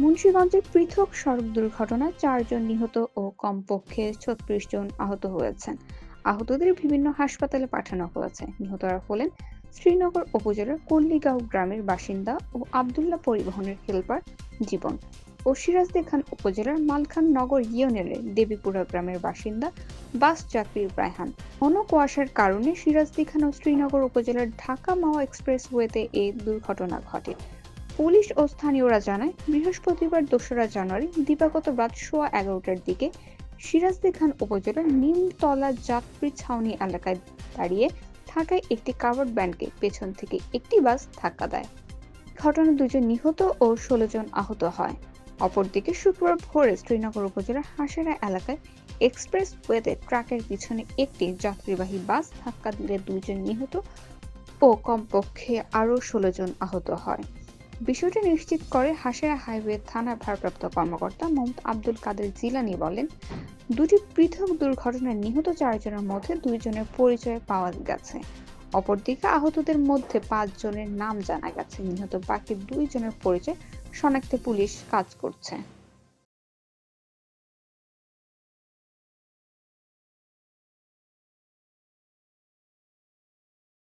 মুন্সিগঞ্জে পৃথক সড়ক দুর্ঘটনায় চারজন নিহত ও কমপক্ষে ছত্রিশ জন আহত হয়েছেন। আহতদের বিভিন্ন হাসপাতালে পাঠানো হয়েছে। নিহতরা হলেন শ্রীনগর উপজেলার কল্লিগাঁও গ্রামের বাসিন্দা ও আবদুল্লাহ পরিবহনের হেলপার জীবন। ও সিরাজদে খান উপজেলার মালখান নগর ইউনিয়নের দেবীপুরা গ্রামের বাসিন্দা বাস যাত্রী রায়হান। ঘন কুয়াশার কারণে সিরাজদি খান ও শ্রীনগর উপজেলার ঢাকা মাওয়া এক্সপ্রেসওয়েতে এই দুর্ঘটনা ঘটে। পুলিশ ও স্থানীয়রা জানায়, বৃহস্পতিবার দোসরা জানুয়ারি দিবাগত রাত সোয়া এগারোটার দিকে সিরাজদি খান উপজেলার নিমতলা যাত্রী ছাউনি এলাকায় দাঁড়িয়ে থাকায় একটি কাভার্ড ব্যান্ডকে পেছন থেকে একটি বাস ধাক্কা দেয়। ঘটনায় দুজন নিহত ও ষোলো জন আহত হয়। অপরদিকে শুক্রবার ভোরে শ্রীনগর উপজেলার হাসেরা এলাকায় এক্সপ্রেস ওয়েতে ট্রাকের পিছনে একটি যাত্রীবাহী বাস ধাক্কা দিলে দুজন নিহত ও কমপক্ষে আরও ষোলো জন আহত হয়। বিষয়টি নিশ্চিত করে হাসেরা হাইওয়ে থানার ভারপ্রাপ্ত কর্মকর্তা মোহাম্মদ আব্দুল কাদের জিলানি বলেন, দুটি পৃথক দুর্ঘটনায় নিহত চারজনের মধ্যে দুইজনের পরিচয় পাওয়া গেছে। অপরদিকে আহতদের মধ্যে পাঁচজনের নাম জানা গেছে। নিহত বাকি দুইজনের পরিচয় শনাক্তে পুলিশ কাজ করছে।